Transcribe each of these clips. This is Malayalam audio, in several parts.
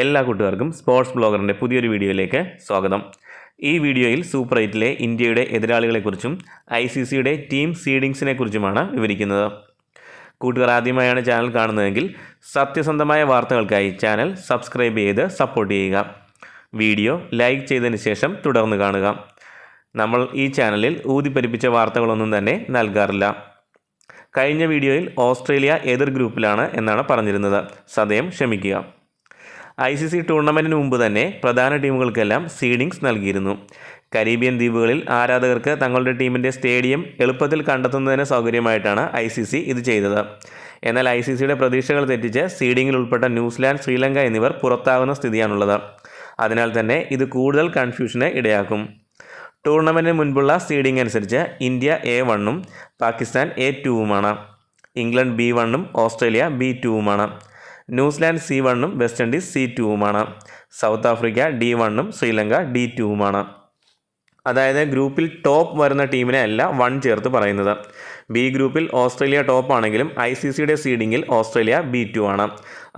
എല്ലാ കൂട്ടുകാർക്കും സ്പോർട്സ് ബ്ലോഗറിന്റെ പുതിയൊരു വീഡിയോയിലേക്ക് സ്വാഗതം. ഈ വീഡിയോയിൽ സൂപ്പർ എയ്റ്റിലെ ഇന്ത്യയുടെ എതിരാളികളെക്കുറിച്ചും ഐ സി സിയുടെ ടീം സീഡിങ്സിനെ കുറിച്ചുമാണ് വിവരിക്കുന്നത്. കൂട്ടുകാർ ആദ്യമായാണ് ചാനൽ കാണുന്നതെങ്കിൽ സത്യസന്ധമായ വാർത്തകൾക്കായി ചാനൽ സബ്സ്ക്രൈബ് ചെയ്ത് സപ്പോർട്ട് ചെയ്യുക. വീഡിയോ ലൈക്ക് ചെയ്തതിന് ശേഷം തുടർന്ന് കാണുക. നമ്മൾ ഈ ചാനലിൽ ഊതിപ്പരിപ്പിച്ച വാർത്തകളൊന്നും തന്നെ നൽകാറില്ല. കഴിഞ്ഞ വീഡിയോയിൽ ഓസ്ട്രേലിയ എതിർ ഗ്രൂപ്പിലാണ് എന്നാണ് പറഞ്ഞിരുന്നത്. സദയം ക്ഷമിക്കുക. ഐ സി സി ടൂർണമെന്റിന് മുമ്പ് തന്നെ പ്രധാന ടീമുകൾക്കെല്ലാം സീഡിങ്സ് നൽകിയിരുന്നു. കരീബിയൻ ദ്വീപുകളിൽ ആരാധകർക്ക് തങ്ങളുടെ ടീമിന്റെ സ്റ്റേഡിയം എളുപ്പത്തിൽ കണ്ടെത്തുന്നതിന് സൗകര്യമായിട്ടാണ് ഐ സി സി ഇത് ചെയ്തത്. എന്നാൽ ഐ സി സിയുടെ പ്രതീക്ഷകൾ തെറ്റിച്ച് സീഡിങ്ങിൽ ഉൾപ്പെട്ട ന്യൂസിലാൻഡ് ശ്രീലങ്ക എന്നിവർ പുറത്താകുന്ന സ്ഥിതിയാണുള്ളത്. അതിനാൽ തന്നെ ഇത് കൂടുതൽ കൺഫ്യൂഷന് ഇടയാക്കും. ടൂർണമെന്റിന് മുൻപുള്ള സീഡിംഗ് അനുസരിച്ച് ഇന്ത്യ എ വണ്ണും പാകിസ്ഥാൻ എ ടുവുമാണ്. ഇംഗ്ലണ്ട് ബി വണ്ണും ഓസ്ട്രേലിയ ബി ടുവുമാണ്. ന്യൂസിലാൻഡ് സി വണ്ണും വെസ്റ്റ് ഇൻഡീസ് സി ടുവുമാണ്. സൗത്ത് ആഫ്രിക്ക ഡി വണ്ണും ശ്രീലങ്ക ഡി ടുവുമാണ്. അതായത് ഗ്രൂപ്പിൽ ടോപ്പ് വരുന്ന ടീമിനെ അല്ല വൺ ചേർത്ത് പറയുന്നത്. ബി ഗ്രൂപ്പിൽ ഓസ്ട്രേലിയ ടോപ്പ് ആണെങ്കിലും ഐ സി സിയുടെ സീഡിങ്ങിൽ ഓസ്ട്രേലിയ ബി ടു ആണ്.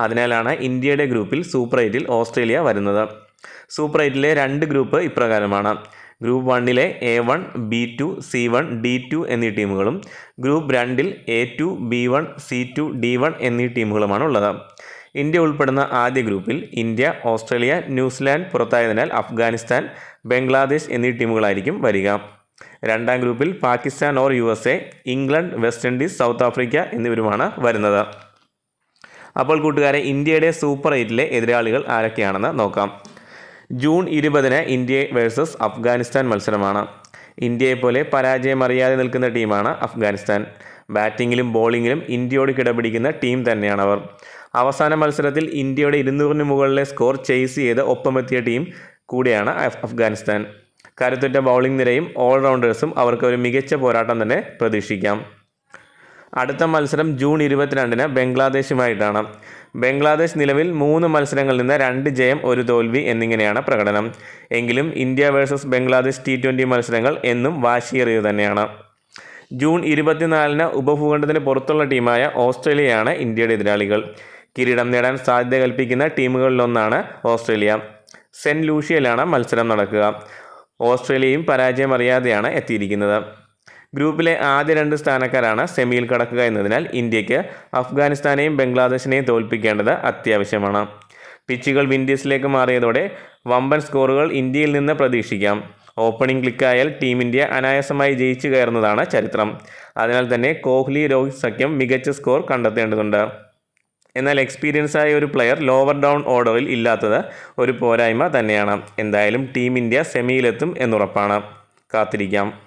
അതിനാലാണ് ഇന്ത്യയുടെ ഗ്രൂപ്പിൽ സൂപ്പർ എയ്റ്റിൽ ഓസ്ട്രേലിയ വരുന്നത്. സൂപ്പർ എയ്റ്റിലെ രണ്ട് ഗ്രൂപ്പ് ഇപ്രകാരമാണ്. ഗ്രൂപ്പ് വണ്ണിലെ A one B two C one D two എന്നീ ടീമുകളും ഗ്രൂപ്പ് രണ്ടിൽ A two B one C two D one എന്നീ ടീമുകളുമാണ് ഉള്ളത്. ഇന്ത്യ ഉൾപ്പെടുന്ന ആദ്യ ഗ്രൂപ്പിൽ ഇന്ത്യ ഓസ്ട്രേലിയ ന്യൂസിലാൻഡ് പുറത്തായതിനാൽ അഫ്ഗാനിസ്ഥാൻ ബംഗ്ലാദേശ് എന്നീ ടീമുകളായിരിക്കും വരിക. രണ്ടാം ഗ്രൂപ്പിൽ Pakistan or U S A England West Indies South Africa എന്നിവരുമാണ് വരുന്നത്. അപ്പോൾ കൂട്ടുകാരെ ഇന്ത്യയുടെ സൂപ്പർ എയ്റ്റിലെ എതിരാളികൾ ആരൊക്കെയാണെന്ന് നോക്കാം. ജൂൺ ഇരുപതിന് ഇന്ത്യ വേഴ്സസ് അഫ്ഗാനിസ്ഥാൻ മത്സരമാണ്. ഇന്ത്യയെപ്പോലെ പരാജയം അറിയാതെ നിൽക്കുന്ന ടീമാണ് അഫ്ഗാനിസ്ഥാൻ. ബാറ്റിങ്ങിലും ബോളിങ്ങിലും ഇന്ത്യയോട് കിടപിടിക്കുന്ന ടീം തന്നെയാണവർ. അവസാന മത്സരത്തിൽ ഇന്ത്യയുടെ ഇരുന്നൂറിന് മുകളിലെ സ്കോർ ചേസ് ചെയ്ത് ഒപ്പമെത്തിയ ടീം കൂടിയാണ് അഫ്ഗാനിസ്ഥാൻ. കരുത്തുറ്റ ബൗളിംഗ് നിരയും ഓൾറൗണ്ടേഴ്സും അവർക്ക് ഒരു മികച്ച പോരാട്ടം തന്നെ പ്രതീക്ഷിക്കാം. അടുത്ത മത്സരം ജൂൺ ഇരുപത്തിരണ്ടിന് ബംഗ്ലാദേശുമായിട്ടാണ്. ബംഗ്ലാദേശ് നിലവിൽ മൂന്ന് മത്സരങ്ങളിൽ നിന്ന് രണ്ട് ജയം ഒരു തോൽവി എന്നിങ്ങനെയാണ് പ്രകടനം. എങ്കിലും India versus Bangladesh T twenty മത്സരങ്ങൾ എന്നും വാശിയേറിയത് തന്നെയാണ്. ജൂൺ ഇരുപത്തിനാലിന് ഉപഭൂഖണ്ഡത്തിന് പുറത്തുള്ള ടീമായ ഓസ്ട്രേലിയയാണ് ഇന്ത്യയുടെ എതിരാളികൾ. കിരീടം നേടാൻ സാധ്യത കൽപ്പിക്കുന്ന ടീമുകളിലൊന്നാണ് ഓസ്ട്രേലിയ. സെന്റ് ലൂഷ്യയിലാണ് മത്സരം നടക്കുക. ഓസ്ട്രേലിയയും പരാജയം അറിയാതെയാണ് എത്തിയിരിക്കുന്നത്. ഗ്രൂപ്പിലെ ആദ്യ രണ്ട് സ്ഥാനക്കാരാണ് സെമിയിൽ കടക്കുക എന്നതിനാൽ ഇന്ത്യയ്ക്ക് അഫ്ഗാനിസ്ഥാനെയും ബംഗ്ലാദേശിനെയും തോൽപ്പിക്കേണ്ടത് അത്യാവശ്യമാണ്. പിച്ചുകൾ വിൻഡീസിലേക്ക് മാറിയതോടെ വമ്പൻ സ്കോറുകൾ ഇന്ത്യയിൽ നിന്ന് പ്രതീക്ഷിക്കാം. ഓപ്പണിംഗ് ക്ലിക്കായാൽ ടീം ഇന്ത്യ അനായാസമായി ജയിച്ചു കയറുന്നതാണ് ചരിത്രം. അതിനാൽ തന്നെ കോഹ്ലി രോഹിത് സഖ്യം മികച്ച സ്കോർ കണ്ടെത്തേണ്ടതുണ്ട്. എന്നാൽ എക്സ്പീരിയൻസ് ആയ ഒരു പ്ലെയർ ലോവർ ഡൗൺ ഓർഡറിൽ ഇല്ലാത്തത് ഒരു പോരായ്മ തന്നെയാണ്. എന്തായാലും ടീം ഇന്ത്യ സെമിയിലെത്തും എന്നുറപ്പാണ്. കാത്തിരിക്കാം.